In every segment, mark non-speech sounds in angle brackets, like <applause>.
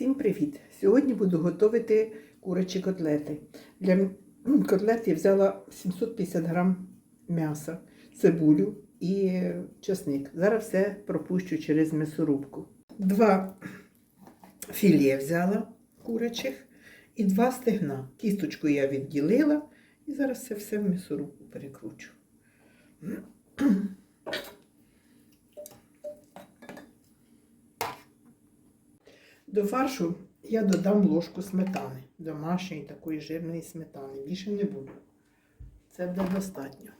Всім привіт! Сьогодні буду готувати курячі котлети. Для котлет я взяла 750 грам м'яса, цибулю і чесник. Зараз все пропущу через м'ясорубку. Два філе взяла курячих і два стегна. Кісточку я відділила і зараз це все в м'ясорубку перекручу. До фаршу я додам ложку сметани, домашньої такої жирної сметани. Більше не буду. Це буде достатньо.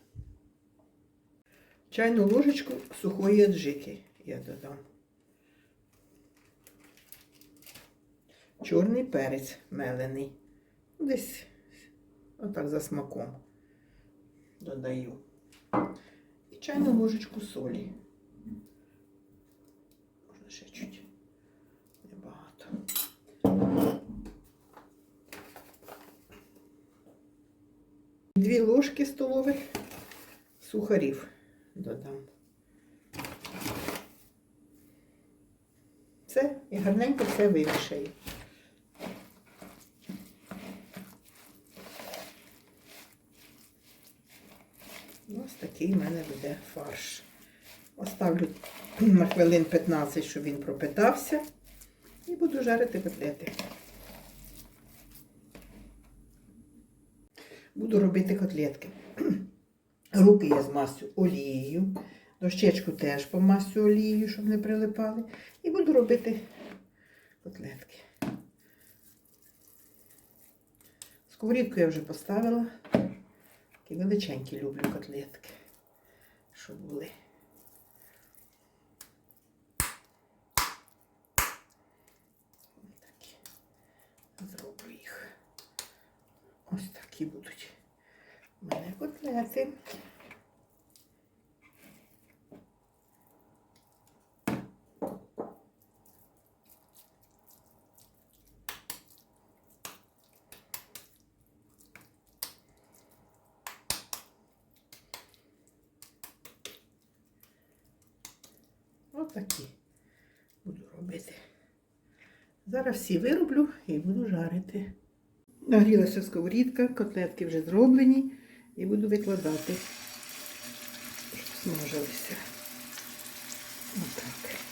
Чайну ложечку сухої аджики я додам. Чорний перець мелений. Десь отак за смаком додаю. І чайну ложечку солі. Можна ще чуть. Дві ложки столових сухарів додам. Все, і гарненько все вирішаю. Ось такий в мене буде фарш. Оставлю на хвилин 15, щоб він пропитався, і буду жарити котлети. Буду робити котлетки. <clears throat> Руки я змастю олією. Дощечку теж помастю олією, щоб не прилипали. І буду робити котлетки. Сковорідку я вже поставила. Такі величенькі люблю котлетки, щоб були. Ось такі будуть у мене котлети. Ось такі буду робити. Зараз всі вироблю і буду жарити. Нагрілася сковорідка, котлетки вже зроблені і буду викладати, щоб смажилися. Отак.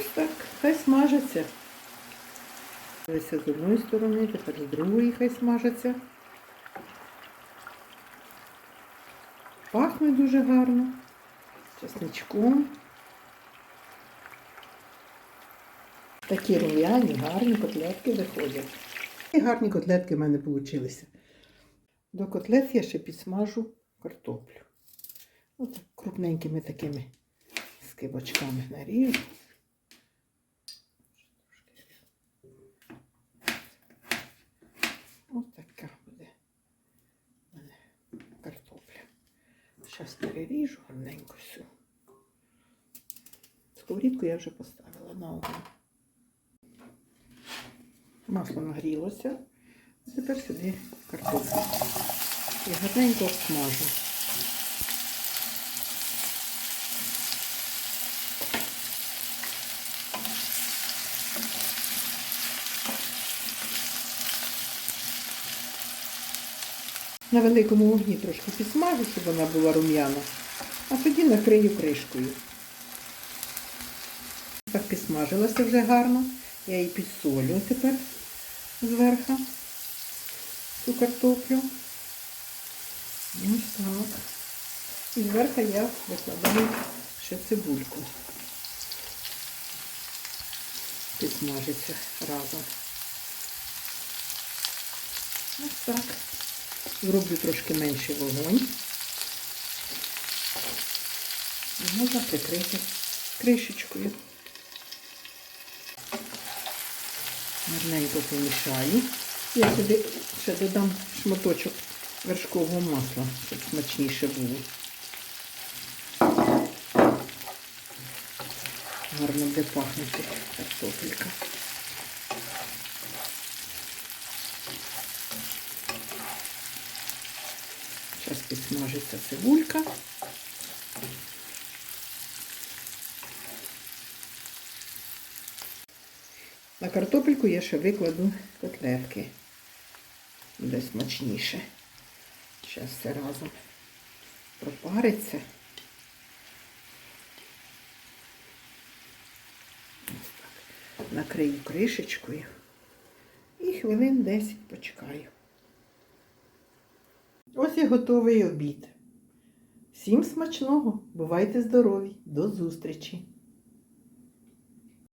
Ось так, хай смажиться. Ось з одної сторони, тепер з другої хай смажиться. Пахне дуже гарно. Чесничком. Такі рум'яні, гарні котлетки виходять. І гарні котлетки в мене вийшли. До котлет я ще підсмажу картоплю. Ось крупненькими такими скибочками наріжу. Ось така буде в мене картопля. Зараз переріжу гарненько всю. Сковорідку я вже поставила на огонь. Масло нагрілося. Тепер сюди картоплю. І гарненько обсмажу. На великому вогні трошки підсмажу, щоб вона була рум'яна, а тоді накрию кришкою. Так підсмажилася вже гарно. Я її підсолю тепер зверху цю картоплю. Ось так. І зверху я викладаю ще цибульку. Підсмажиться разом. Ось так. Зроблю трошки менший вогонь. І можна прикрити кришечкою. Гарненько помішаю. Я сюди ще додам шматочок вершкового масла, щоб смачніше було. Гарно де пахнути картопелька. Підсмажиться цибулька. На картопельку я ще викладу котлетки. Буде смачніше. Зараз все разом пропариться. Ось так. Накрию кришечкою і хвилин 10 почекаю. Ось і готовий обід. Всім смачного! Бувайте здорові! До зустрічі!